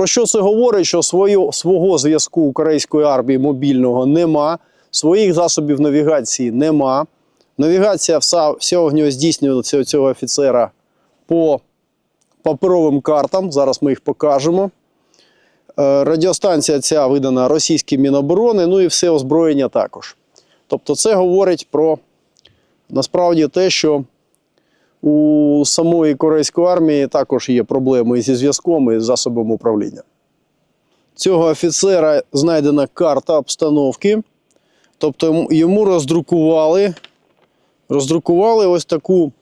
Про що це говорить? Що свою, свого зв'язку української армії мобільного нема, своїх засобів навігації нема. Навігація всього здійснюється цього офіцера по паперовим картам. Зараз ми їх покажемо. Е, Радіостанція ця видана російським Міноборони, ну і все озброєння також. Тобто, це говорить про насправді те, що у самої корейської армії також є проблеми зі зв'язком і засобом управління. Цього офіцера знайдена карта обстановки. Тобто йому роздрукували, роздрукували ось таку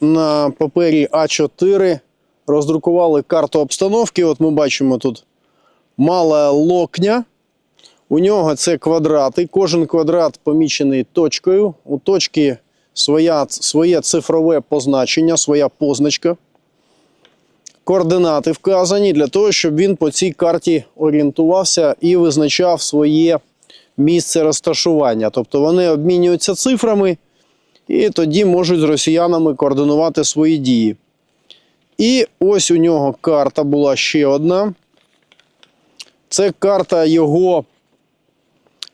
на папері А4 роздрукували карту обстановки. От ми бачимо тут мала локня. У нього це квадрати. Кожен квадрат помічений точкою. У точки своя, своє цифрове позначення, своя позначка. Координати вказані для того, щоб він по цій карті орієнтувався і визначав своє місце розташування. Тобто вони обмінюються цифрами і тоді можуть з росіянами координувати свої дії. І ось у нього карта була ще одна. Це карта його,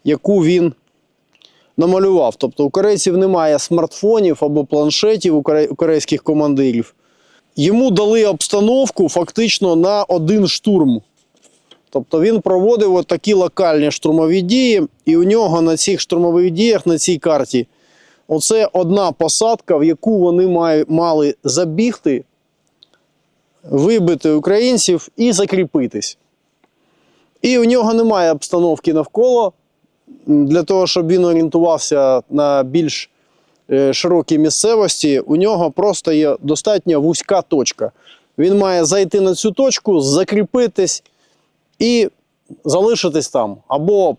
яку він намалював. Тобто у корейців немає смартфонів або планшетів у корейських командирів. Йому дали обстановку фактично на один штурм. Тобто він проводив от такі локальні штурмові дії, і у нього на цих штурмових діях, на цій карті, оце одна посадка, в яку вони мали забігти, вибити українців і закріпитись. І у нього немає обстановки навколо для того, щоб він орієнтувався на більш е, широкій місцевості. У нього просто є достатньо вузька точка. Він має зайти на цю точку, закріпитись і залишитись там. Або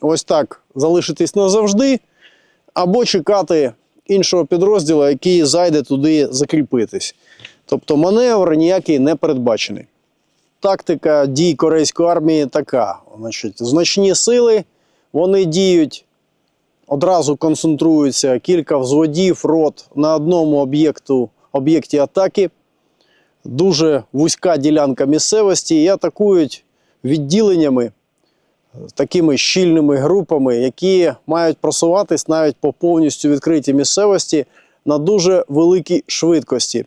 ось так залишитись назавжди, або чекати іншого підрозділу, який зайде туди закріпитись. Тобто маневр ніякий не передбачений. Тактика дій корейської армії така: Значить, значні сили, вони діють, одразу концентруються кілька взводів, рот на одному об'єкту, об'єкті атаки. Дуже вузька ділянка місцевості і атакують відділеннями, такими щільними групами, які мають просуватись навіть по повністю відкритій місцевості на дуже великій швидкості.